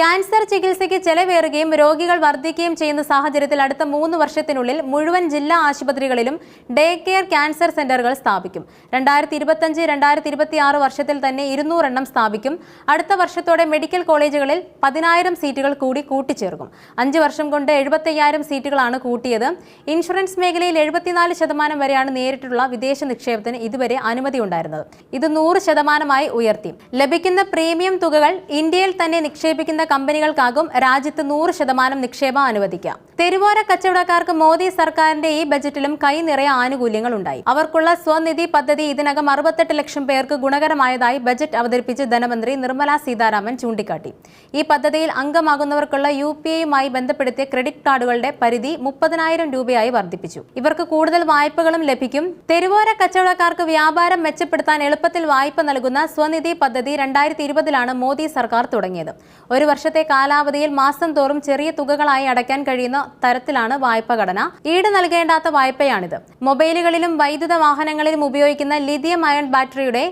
Cancer ചികിത്സയ്ക്ക് ചെലവേറുകയും രോഗികൾ വർദ്ധിക്കുകയും ചെയ്യുന്ന സാഹചര്യത്തിൽ അടുത്ത മൂന്ന് വർഷത്തിനുള്ളിൽ മുഴുവൻ ജില്ലാ ആശുപത്രികളിലും ഡേ കെയർ ക്യാൻസർ സെന്ററുകൾ സ്ഥാപിക്കും. രണ്ടായിരത്തി ഇരുപത്തഞ്ച് രണ്ടായിരത്തി ഇരുപത്തി ആറ് വർഷത്തിൽ തന്നെ ഇരുന്നൂറെണ്ണം സ്ഥാപിക്കും. അടുത്ത വർഷത്തോടെ മെഡിക്കൽ കോളേജുകളിൽ പതിനായിരം സീറ്റുകൾ കൂടി കൂട്ടിച്ചേർക്കും. അഞ്ച് വർഷം കൊണ്ട് എഴുപത്തയ്യായിരം സീറ്റുകളാണ് കൂട്ടിയത്. ഇൻഷുറൻസ് മേഖലയിൽ എഴുപത്തിനാല് ശതമാനം വരെയാണ് നേരിട്ടുള്ള വിദേശ നിക്ഷേപത്തിന് ഇതുവരെ അനുമതി ഉണ്ടായിരുന്നത്. ഇത് നൂറ് ശതമാനമായി ഉയർത്തി. ലഭിക്കുന്ന പ്രീമിയം തുകകൾ ഇന്ത്യയിൽ തന്നെ നിക്ഷേപിക്കുന്ന കമ്പനികൾക്കാകും രാജ്യത്ത് നൂറ് ശതമാനം നിക്ഷേപം അനുവദിക്കാം. തെരുവോര കച്ചവടക്കാർക്ക് മോദി സർക്കാരിന്റെ ഈ ബജറ്റിലും കൈ ആനുകൂല്യങ്ങൾ ഉണ്ടായി അവർക്കുള്ള സ്വനിധി പദ്ധതി ഇതിനകം അറുപത്തെട്ട് ലക്ഷം പേർക്ക് ഗുണകരമായതായി ബജറ്റ് അവതരിപ്പിച്ച് ധനമന്ത്രി നിർമ്മല സീതാരാമൻ ചൂണ്ടിക്കാട്ടി. ഈ പദ്ധതിയിൽ അംഗമാകുന്നവർക്കുള്ള യു പി ഐയുമായി ബന്ധപ്പെടുത്തിയ ക്രെഡിറ്റ് കാർഡുകളുടെ പരിധി മുപ്പതിനായിരം രൂപയായി വർദ്ധിപ്പിച്ചു. ഇവർക്ക് കൂടുതൽ വായ്പകളും ലഭിക്കും. തെരുവോര കച്ചവടക്കാർക്ക് വ്യാപാരം മെച്ചപ്പെടുത്താൻ എളുപ്പത്തിൽ വായ്പ നൽകുന്ന സ്വനിധി പദ്ധതി രണ്ടായിരത്തി ഇരുപതിലാണ് മോദി സർക്കാർ തുടങ്ങിയത്. ഒരു വർഷത്തെ കാലാവധിയിൽ മാസം തോറും ചെറിയ തുകകളായി അടയ്ക്കാൻ കഴിയുന്ന തരത്തിലാണ് വായ്പ ഘടന ഈട് നൽകേണ്ടാത്ത വായ്പയാണിത്. മൊബൈലുകളിലും വൈദ്യുത വാഹനങ്ങളിലും ഉപയോഗിക്കുന്ന ലിഥിയം അയൺ ബാറ്ററിയുടെ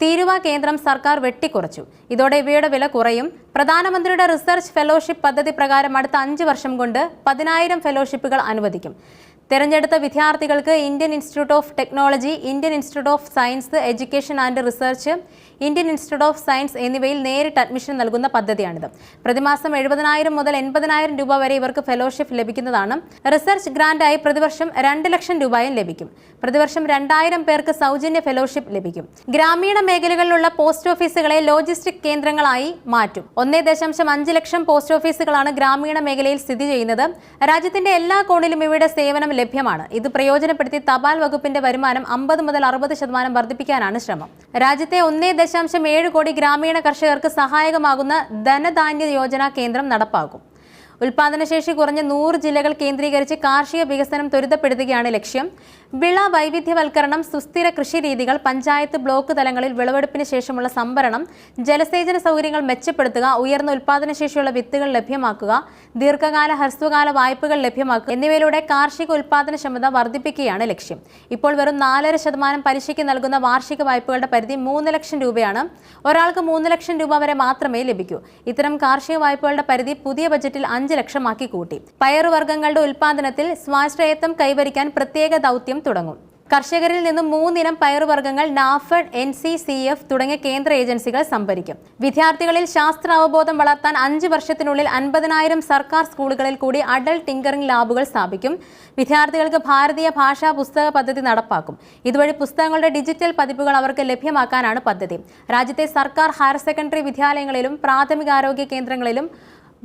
തീരുവ കേന്ദ്രം സർക്കാർ വെട്ടിക്കുറച്ചു. ഇതോടെ ഇവയുടെ വില കുറയും. പ്രധാനമന്ത്രിയുടെ റിസർച്ച് ഫെലോഷിപ്പ് പദ്ധതി പ്രകാരം അടുത്ത അഞ്ച് വർഷം കൊണ്ട് പതിനായിരം ഫെലോഷിപ്പുകൾ അനുവദിക്കും. തെരഞ്ഞെടുത്ത വിദ്യാർത്ഥികൾക്ക് Indian institute of technology Indian institute of science education and research Indian institute of science എന്നിവയിൽ നേരിട്ട് അഡ്മിഷൻ നൽകുന്ന പദ്ധതിയാണിത്. പ്രതിമാസം എഴുപതിനായിരം മുതൽ എൺപതിനായിരം രൂപ വരെ ഇവർക്ക് ഫെലോഷിപ്പ് ലഭിക്കുന്നതാണ്. റിസർച്ച് ഗ്രാന്റായി പ്രതിവർഷം രണ്ട് ലക്ഷം രൂപയും ലഭിക്കും. പ്രതിവർഷം രണ്ടായിരം പേർക്ക് സൗജന്യ ഫെലോഷിപ്പ് ലഭിക്കും. ഗ്രാമീണ മേഖലകളിലുള്ള പോസ്റ്റ് ഓഫീസുകളെ ലോജിസ്റ്റിക് കേന്ദ്രങ്ങളായി മാറ്റും. ഒന്നേ ദശാംശം അഞ്ച് ലക്ഷം പോസ്റ്റ് ഓഫീസുകളാണ് ഗ്രാമീണ മേഖലയിൽ സ്ഥിതി ചെയ്യുന്നത്. രാജ്യത്തിന്റെ എല്ലാ കോണിലും ഇവയുടെ സേവനം ലഭ്യമാണ്. ഇത് പ്രയോജനപ്പെടുത്തി തപാൽ വകുപ്പിന്റെ വരുമാനം അമ്പത് മുതൽ അറുപത് ശതമാനം വർദ്ധിപ്പിക്കാനാണ് ശ്രമം. രാജ്യത്തെ ഒന്നേ ദശാംശം ഏഴ് കോടി ഗ്രാമീണ കർഷകർക്ക് സഹായകമാകുന്ന ധനധാന്യ യോജന കേന്ദ്രം നടപ്പാക്കും. ഉൽപാദനശേഷി കുറഞ്ഞ നൂറ് ജില്ലകൾ കേന്ദ്രീകരിച്ച് കാർഷിക വികസനം ത്വരിതപ്പെടുത്തുകയാണ് ലക്ഷ്യം. വിള വൈവിധ്യവൽക്കരണം സുസ്ഥിര കൃഷിരീതികൾ പഞ്ചായത്ത് ബ്ലോക്ക് തലങ്ങളിൽ വിളവെടുപ്പിന് ശേഷമുള്ള സംഭരണം ജലസേചന സൗകര്യങ്ങൾ മെച്ചപ്പെടുത്തുക ഉയർന്ന ഉൽപാദനശേഷിയുള്ള വിത്തുകൾ ലഭ്യമാക്കുക ദീർഘകാല ഹ്രസ്വകാല വായ്പകൾ ലഭ്യമാക്കുക എന്നിവയിലൂടെ കാർഷിക ഉൽപാദനക്ഷമത വർദ്ധിപ്പിക്കുകയാണ് ലക്ഷ്യം. ഇപ്പോൾ വെറും നാലര ശതമാനം പലിശയ്ക്ക് നൽകുന്ന വാർഷിക വായ്പകളുടെ പരിധി മൂന്ന് ലക്ഷം രൂപയാണ്. ഒരാൾക്ക് മൂന്ന് ലക്ഷം രൂപ വരെ മാത്രമേ ലഭിക്കൂ. ഇത്തരം കാർഷിക വായ്പകളുടെ പരിധി പുതിയ ബജറ്റിൽ അഞ്ച് ലക്ഷമാക്കി കൂട്ടി. പയറുവർഗങ്ങളുടെ ഉൽപാദനത്തിൽ സ്വാശ്രയത്വം കൈവരിക്കാൻ പ്രത്യേക ദൗത്യം തുടങ്ങും. കർഷകരിൽ നിന്നും മൂന്നിനം പയറുവർഗങ്ങൾ NAFED N C C F തുടങ്ങിയ കേന്ദ്ര ഏജൻസികൾ സംഭരിക്കും. വിദ്യാർത്ഥികളിൽ ശാസ്ത്ര അവബോധം വളർത്താൻ അഞ്ച് വർഷത്തിനുള്ളിൽ അൻപതിനായിരം സർക്കാർ സ്കൂളുകളിൽ കൂടി അഡൽ ടിങ്കറിംഗ് ലാബുകൾ സ്ഥാപിക്കും. വിദ്യാർത്ഥികൾക്ക് ഭാരതീയ ഭാഷാ പുസ്തക പദ്ധതി നടപ്പാക്കും. ഇതുവഴി പുസ്തകങ്ങളുടെ ഡിജിറ്റൽ പതിപ്പുകൾ അവർക്ക് ലഭ്യമാക്കാനാണ് പദ്ധതി. രാജ്യത്തെ സർക്കാർ ഹയർ സെക്കൻഡറി വിദ്യാലയങ്ങളിലും പ്രാഥമികാരോഗ്യ കേന്ദ്രങ്ങളിലും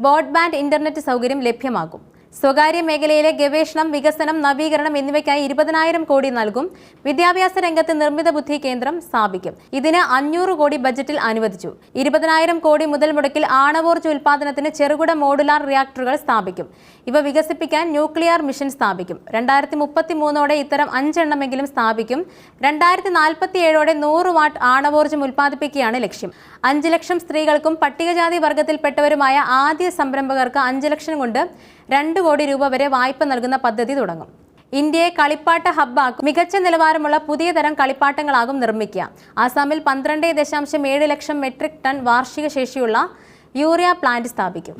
ബോഡ്ബാൻഡ് ഇന്റർനെറ്റ് സൗകര്യം ലഭ്യമാകും. സ്വകാര്യ മേഖലയിലെ ഗവേഷണം വികസനം നവീകരണം എന്നിവയ്ക്കായി ഇരുപതിനായിരം കോടി നൽകും. വിദ്യാഭ്യാസ രംഗത്ത് നിർമ്മിത ബുദ്ധി കേന്ദ്രം സ്ഥാപിക്കും. ഇതിന് അഞ്ഞൂറ് കോടി ബജറ്റിൽ അനുവദിച്ചു. ഇരുപതിനായിരം കോടി മുതൽ മുടക്കിൽ ആണവോർജ ഉൽപാദനത്തിന് ചെറുകിട മോഡുലാർ റിയാക്ടറുകൾ സ്ഥാപിക്കും. ഇവ വികസിപ്പിക്കാൻ ന്യൂക്ലിയർ മിഷൻ സ്ഥാപിക്കും. രണ്ടായിരത്തി മുപ്പത്തി മൂന്നോടെ ഇത്തരം അഞ്ചെണ്ണമെങ്കിലും സ്ഥാപിക്കും. രണ്ടായിരത്തി നാൽപ്പത്തി ഏഴോടെ നൂറ് വാട്ട് ആണവോർജം ഉൽപ്പാദിപ്പിക്കുകയാണ് ലക്ഷ്യം. അഞ്ച് ലക്ഷം സ്ത്രീകൾക്കും പട്ടികജാതി വർഗത്തിൽപ്പെട്ടവരുമായ ആദ്യ സംരംഭകർക്ക് അഞ്ച് ലക്ഷം കൊണ്ട് രണ്ട് കോടി രൂപ വരെ വായ്പ നൽകുന്ന പദ്ധതി തുടങ്ങും. ഇന്ത്യയെ കളിപ്പാട്ട ഹബ്ബാക്കും മികച്ച നിലവാരമുള്ള പുതിയ തരം കളിപ്പാട്ടങ്ങളാകും നിർമ്മിക്കുക. ആസാമിൽ പന്ത്രണ്ട് ദശാംശം ഏഴ് ലക്ഷം മെട്രിക് ടൺ വാർഷിക ശേഷിയുള്ള യൂറിയ പ്ലാന്റ് സ്ഥാപിക്കും.